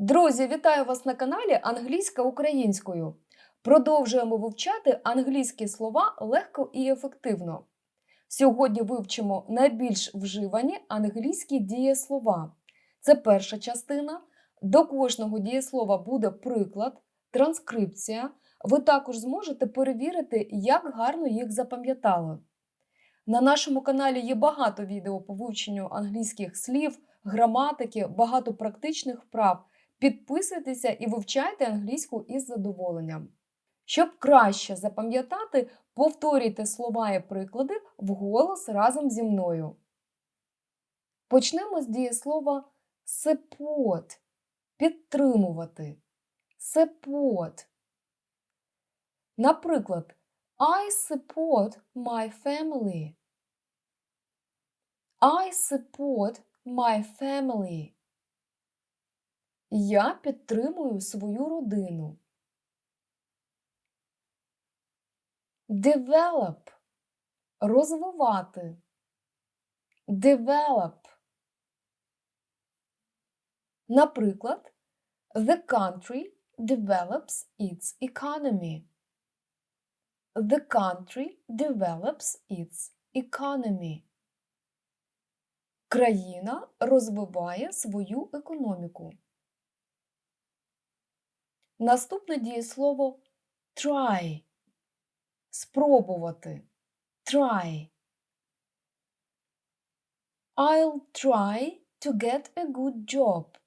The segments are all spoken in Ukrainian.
Друзі, вітаю вас на каналі Англійська українською. Продовжуємо вивчати англійські слова легко і ефективно. Сьогодні вивчимо найбільш вживані англійські дієслова. Це перша частина. До кожного дієслова буде приклад, транскрипція. Ви також зможете перевірити, як гарно їх запам'ятали. На нашому каналі є багато відео по вивченню англійських слів, граматики, багато практичних вправ. Підписуйтеся і вивчайте англійську із задоволенням. Щоб краще запам'ятати, повторюйте слова і приклади вголос разом зі мною. Почнемо з дієслова support – підтримувати. Support. Наприклад, I support my family. I support my family. Я підтримую свою родину. Develop – розвивати. Develop. Наприклад, The country develops its economy. The country develops its economy. Країна розвиває свою економіку. Наступне дієслово try. Спробувати. Try. I'll try to get a good job.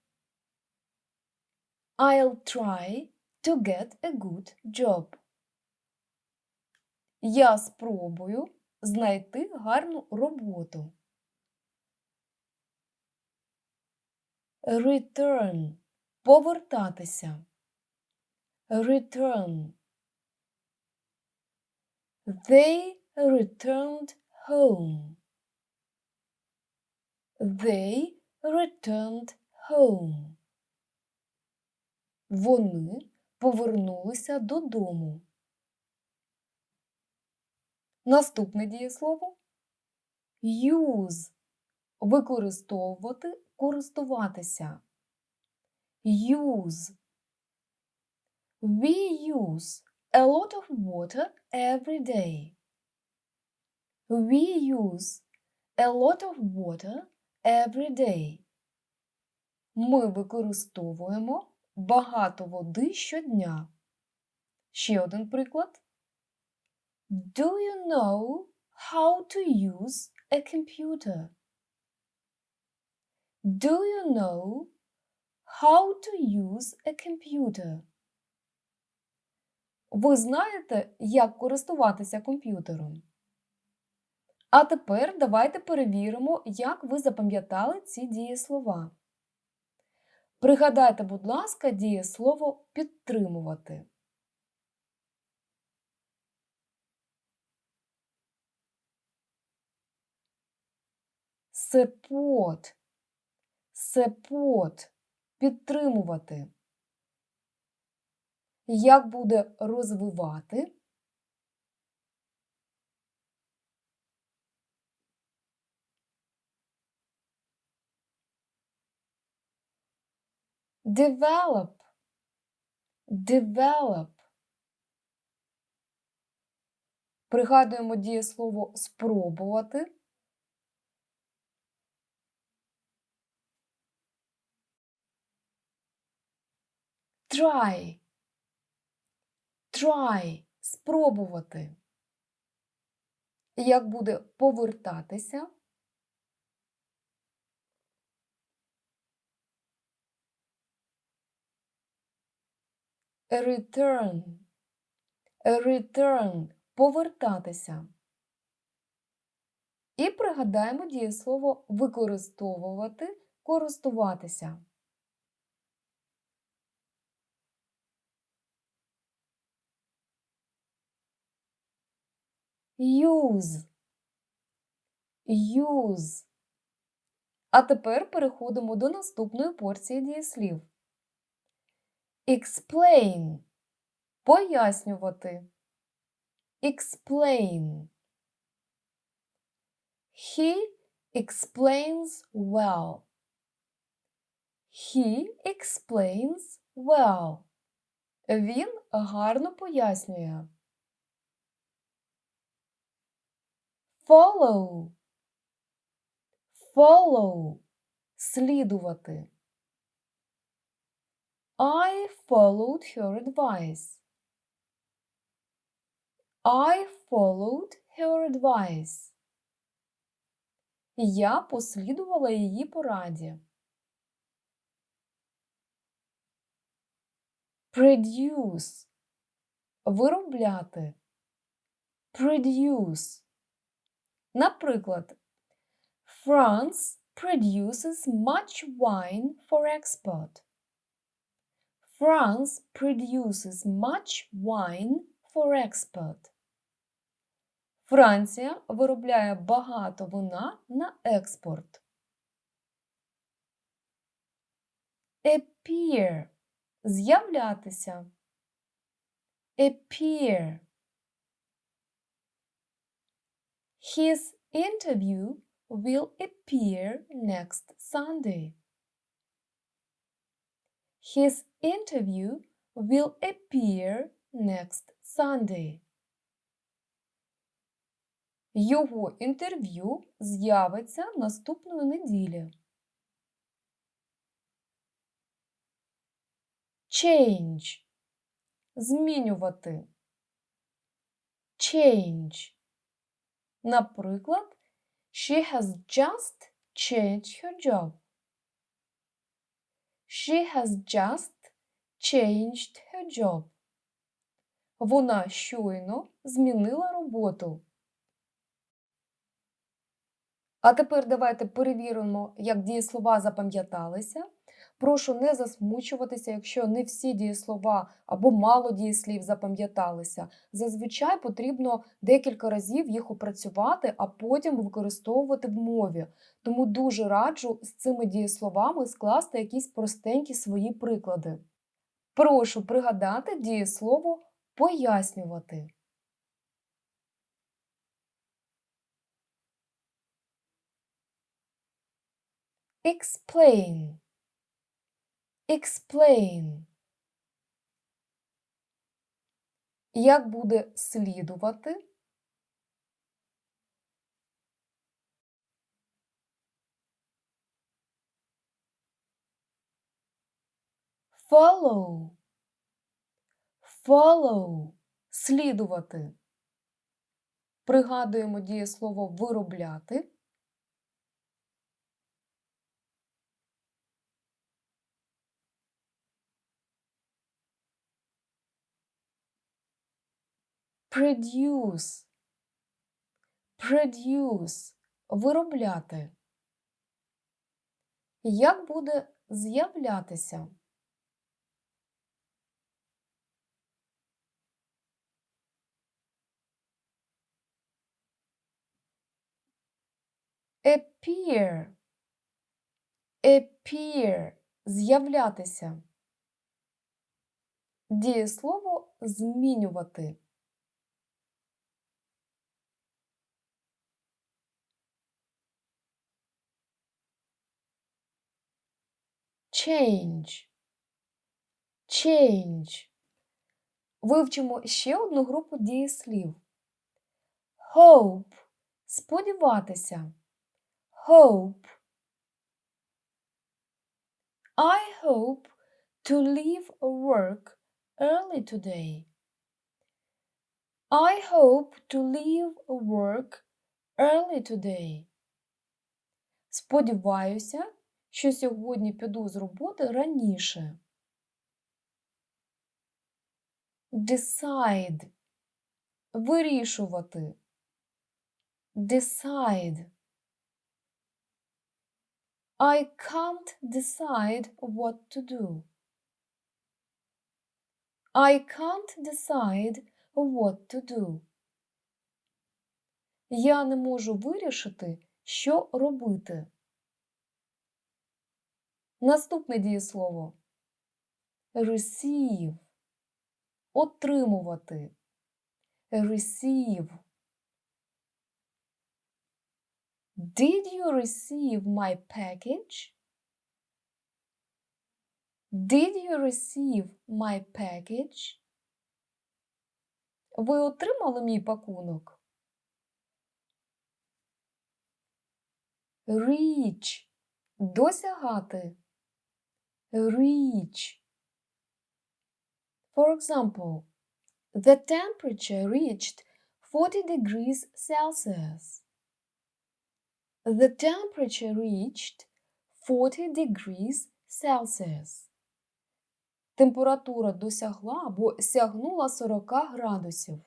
I'll try to get a good job. Я спробую знайти гарну роботу. Return. Повертатися. Return. They returned home. They returned home. Вони повернулися додому. Наступне дієслово use. Використовувати, користуватися. Use. We use a lot of water every day. We use a lot of water every day. Ми використовуємо багато води щодня. Ще один приклад. Do you know how to use a computer? Do you know how to use a computer? Ви знаєте, як користуватися комп'ютером? А тепер давайте перевіримо, як ви запам'ятали ці дієслова. Пригадайте, будь ласка, дієслово підтримувати. Сепот. Сепот. Підтримувати. Як буде розвивати? Develop. Develop. Пригадуємо дієслово спробувати. Try. Try. Спробувати. Як буде повертатися? Return. Return. Повертатися. І пригадаємо дієслово використовувати, користуватися. Use. Use. А тепер переходимо до наступної порції дієслів. Explain. Пояснювати. Explain. He explains well. He explains well. Він гарно пояснює. Follow. Follow. Слідувати. I followed her advice. I followed her advice. Я послідувала її пораді. Produce. Виробляти. Produce. Наприклад, France produces much wine for export. France produces much wine for export. Франція виробляє багато вина на експорт. Appear – з'являтися. Appear. His interview will appear next Sunday. His interview will appear next Sunday. Його інтерв'ю з'явиться наступної неділі. Change. Змінювати. Change. Наприклад, She has just changed her job. She has just changed her job. Вона щойно змінила роботу. А тепер давайте перевіримо, як дієслова запам'яталися. Прошу не засмучуватися, якщо не всі дієслова або мало дієслів запам'яталися. Зазвичай потрібно декілька разів їх опрацювати, а потім використовувати в мові. Тому дуже раджу з цими дієсловами скласти якісь простенькі свої приклади. Прошу пригадати дієслово пояснювати. Explain. Explain. Як буде слідувати? Follow. Follow. Слідувати. Пригадуємо дієслово виробляти. Produce. Produce. Виробляти. Як буде з'являтися? Appear. Appear. З'являтися. Дієслово змінювати. Change. Change. Вивчимо ще одну групу дієслів. Hope. Сподіватися. Hope. I hope to leave work early today. I hope to leave work early today. Сподіваюся, що сьогодні піду з роботи раніше. Decide. Вирішувати. Decide. I can't decide what to do. I can't decide what to do. Я не можу вирішити, що робити. Наступне дієслово. Receive. Отримувати. Receive. Did you receive my package? Did you receive my package? Ви отримали мій пакунок? Reach досягати. Reach. For example, the temperature reached 40 degrees Celsius. The temperature reached 40 degrees Celsius. Температура досягла або сягнула 40 градусів.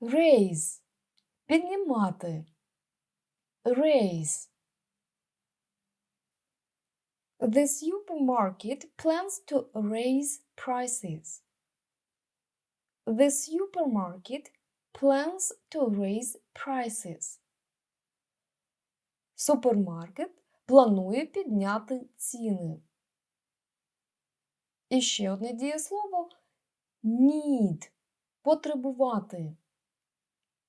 Raise піднімати. Raise. The supermarket plans to raise prices. The supermarket plans to raise prices. Супермаркет планує підняти ціни. І ще одне дієслово need потребувати.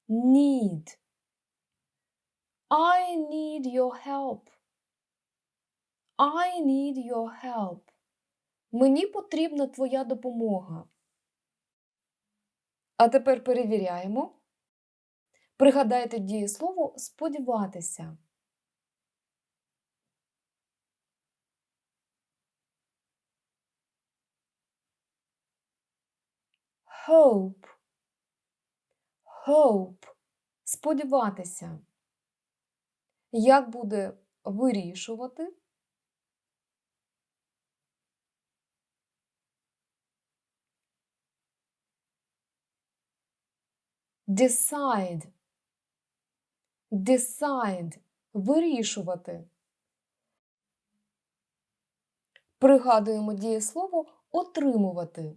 Need. I need your help. I need your help. Мені потрібна твоя допомога. А тепер перевіряємо. Пригадайте дієслово сподіватися. Hope. Hope. Сподіватися. Як буде вирішувати? Decide. Decide. Вирішувати. Пригадуємо дієслово отримувати.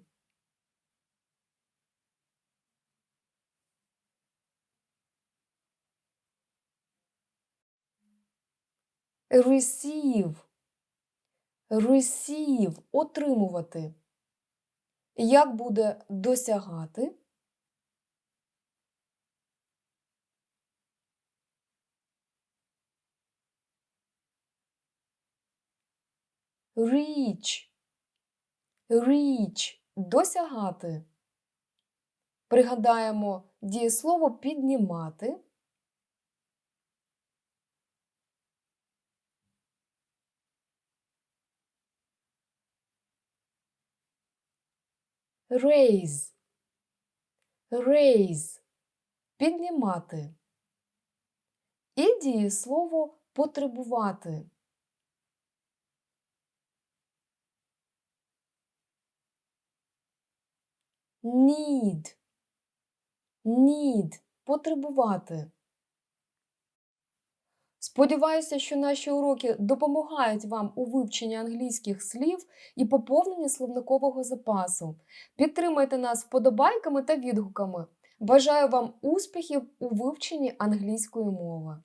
Receive. Receive – отримувати. Як буде досягати? Reach. Reach – досягати. Пригадаємо дієслово піднімати. Raise. Raise. Піднімати. І дієслово потребувати. Need. Need. Потребувати. Сподіваюся, що наші уроки допомагають вам у вивченні англійських слів і поповненні словникового запасу. Підтримайте нас вподобайками та відгуками. Бажаю вам успіхів у вивченні англійської мови.